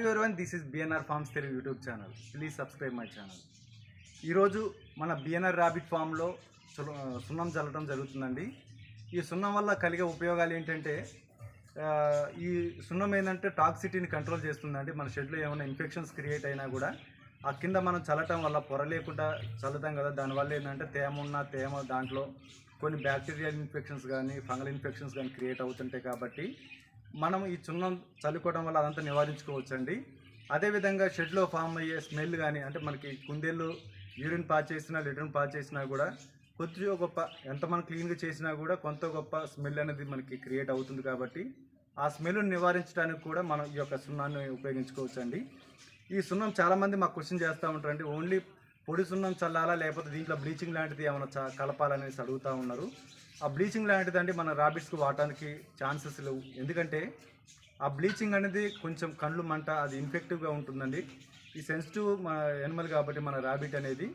Everyone this is BNR farms Telugu YouTube channel please subscribe my channel ఈరోజు మన BNR rabbit ఫామ్లో సున్నం చల్లటం జరుగుతుందండి. ఈ సున్నం వల్ల కలిగే ఉపయోగాలు ఏంటంటే ఈ సున్నం ఏంటంటే టాక్సిటీని కంట్రోల్ చేస్తుందండి. మన షెడ్లో ఏమైనా ఇన్ఫెక్షన్స్ క్రియేట్ అయినా కూడా ఆ కింద మనం చల్లటం వల్ల పొర లేకుండా చల్లటం కదా. దానివల్ల ఏంటంటే తేమ ఉన్న తేమ దాంట్లో కొన్ని బ్యాక్టీరియల్ ఇన్ఫెక్షన్స్ కానీ ఫంగల్ ఇన్ఫెక్షన్స్ కానీ క్రియేట్ అవుతుంటాయి కాబట్టి మనం ఈ చున్నం చల్లుకోవడం వల్ల అదంతా నివారించుకోవచ్చండి. అదేవిధంగా షెడ్లో ఫామ్ అయ్యే స్మెల్ కానీ అంటే మనకి కుందేళ్ళు యూరిన్ పాస్ చేసినా లిటర్న్ పాస్ చేసినా కూడా కొద్దిగా గొప్ప ఎంత మనం క్లీన్గా చేసినా కూడా కొంత గొప్ప స్మెల్ అనేది మనకి క్రియేట్ అవుతుంది కాబట్టి ఆ స్మెల్ను నివారించడానికి కూడా మనం ఈ యొక్క సున్నాన్ని ఉపయోగించుకోవచ్చండి. ఈ సున్నం చాలామంది మాకు క్వశ్చన్ చేస్తూ ఉంటారండి ఓన్లీ పొడి సున్నం చల్లాలా లేకపోతే దీంట్లో బ్లీచింగ్ లాంటిది ఏమైనా కలపాలనేసి అడుగుతూ ఉన్నారు. ఆ బ్లీచింగ్ లాంటిదండి మన రాబిట్స్కి వాడటానికి ఛాన్సెస్ లేవు. ఎందుకంటే ఆ బ్లీచింగ్ అనేది కొంచెం కళ్ళు మంట అది ఇన్ఫెక్టివ్గా ఉంటుందండి. ఈ సెన్సిటివ్ ఎనిమల్ కాబట్టి మన రాబిట్ అనేది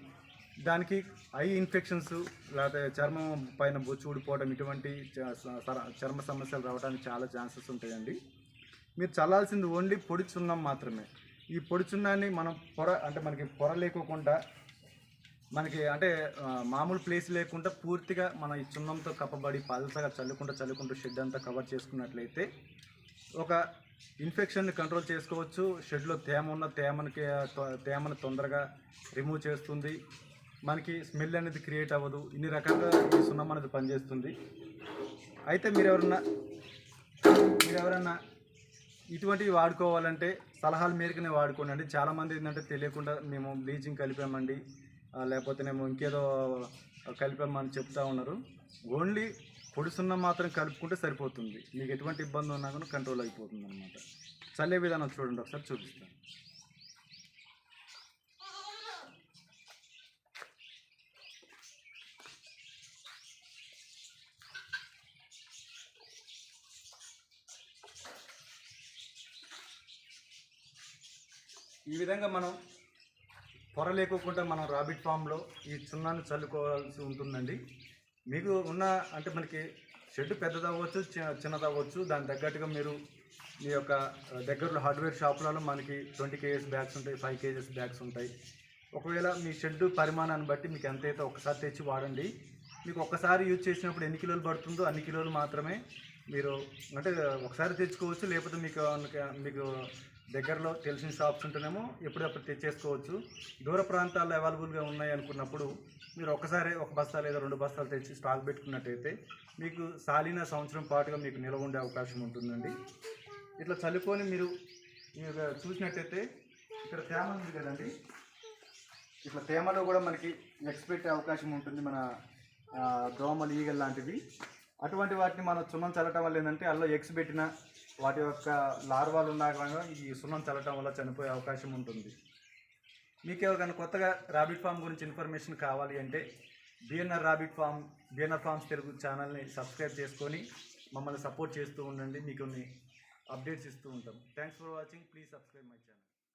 దానికి ఐ ఇన్ఫెక్షన్స్ లేకపోతే చర్మం పైన బొచ్చు ఊడిపోవడం ఇటువంటి చ- స- చర్మ సమస్యలు రావడానికి చాలా ఛాన్సెస్ ఉంటాయండి. మీరు చల్లాల్సింది ఓన్లీ పొడి చున్నం మాత్రమే. ఈ పొడి చున్నాన్ని మనం పొర అంటే మనకి పొర లేకోకుండా మనకి అంటే మామూలు ప్లేస్ లేకుండా పూర్తిగా మన ఈ చున్నంతో కప్పబడి పలసగా చల్లుకుంటూ చల్లుకుంటూ షెడ్ అంతా కవర్ చేసుకున్నట్లయితే ఒక ఇన్ఫెక్షన్ని కంట్రోల్ చేసుకోవచ్చు. షెడ్లో తేమ ఉన్న తేమనికి తొ- తేమను తొందరగా రిమూవ్ చేస్తుంది. మనకి స్మెల్ అనేది క్రియేట్ అవ్వదు. ఇన్ని రకాలుగా ఈ సున్నం అనేది పనిచేస్తుంది. అయితే మీరు ఎవరన్నా మీరు ఎవరన్నా ఇటువంటివి వాడుకోవాలంటే సలహాల మేరకునే వాడుకోండి. అండి చాలామంది ఏంటంటే తెలియకుండా మేము బ్లీచింగ్ కలిపామండి. లేకపోతే మేము ఇంకేదో కలిపామని చెప్తా ఉన్నారు. ఓన్లీ పొడిసున్న మాత్రం కలుపుకుంటే సరిపోతుంది. మీకు ఎటువంటి ఇబ్బంది ఉన్నా కూడా కంట్రోల్ అయిపోతుంది అనమాట చల్లే విధానం చూడండి ఒకసారి చూపిస్తాను. ఈ విధంగా మనం పొర లేకోకుండా మనం రాబిట్ ఫామ్లో ఈ చున్నాన్ని చల్లుకోవాల్సి ఉంటుందండి. మీకు ఉన్న అంటే మనకి షెడ్ పెద్దదవ్వచ్చు చి- చిన్నదవ్వచ్చు దాని తగ్గట్టుగా మీరు మీ యొక్క దగ్గరలో హార్డ్వేర్ షాపులలో మనకి ట్వంటీ కేజెస్ బ్యాగ్స్ ఉంటాయి ఫైవ్ కేజెస్ బ్యాగ్స్ ఉంటాయి. ఒకవేళ మీ షెడ్ పరిమాణాన్ని బట్టి మీకు ఎంత అయితే ఒకసారి తెచ్చి వాడండి మీకు ఒక్కసారి యూజ్ చేసినప్పుడు ఎన్ని కిలోలు పడుతుందో అన్ని కిలోలు మాత్రమే మీరు అంటే ఒకసారి తెచ్చుకోవచ్చు లేకపోతే మీకు మీకు దగ్గరలో తెలిసిన షాప్స్ ఉంటేనేమో ఎప్పుడప్పుడు తెచ్చేసుకోవచ్చు. దూర ప్రాంతాల్లో అవైలబుల్గా ఉన్నాయి అనుకున్నప్పుడు మీరు ఒకసారి ఒక బస్తా లేదా రెండు బస్తాలు తెచ్చి స్టాక్ పెట్టుకున్నట్టయితే మీకు సాలిన సంవత్సరం పాటుగా మీకు నిల్వ ఉండే అవకాశం ఉంటుందండి. ఇట్లా చల్లుకొని మీరు మీరు చూసినట్టయితే ఇక్కడ తేమ ఉంది కదండి. ఇట్లా తేమలో కూడా మనకి ఎక్స్పెక్ట్ అవకాశం ఉంటుంది మన దోమలు ఈగలు లాంటివి. అటువంటి వాటిని మనం సున్నం చల్లటం వల్ల ఏంటంటే అందులో ఎగ్స్ పెట్టిన వాటి యొక్క లార్వాలు ఉన్నా కూడా ఈ సున్నం చల్లటం వల్ల చనిపోయే అవకాశం ఉంటుంది. మీకు ఎవరికైనా కొత్తగా రాబిట్ ఫామ్ గురించి ఇన్ఫర్మేషన్ కావాలి అంటే BNR rabbit farm BNR farms Telugu ఛానల్ని సబ్స్క్రైబ్ చేసుకొని మమ్మల్ని సపోర్ట్ చేస్తూ ఉండండి. మీకు కొన్ని అప్డేట్స్ ఇస్తూ ఉంటాం. Thanks for watching please subscribe my channel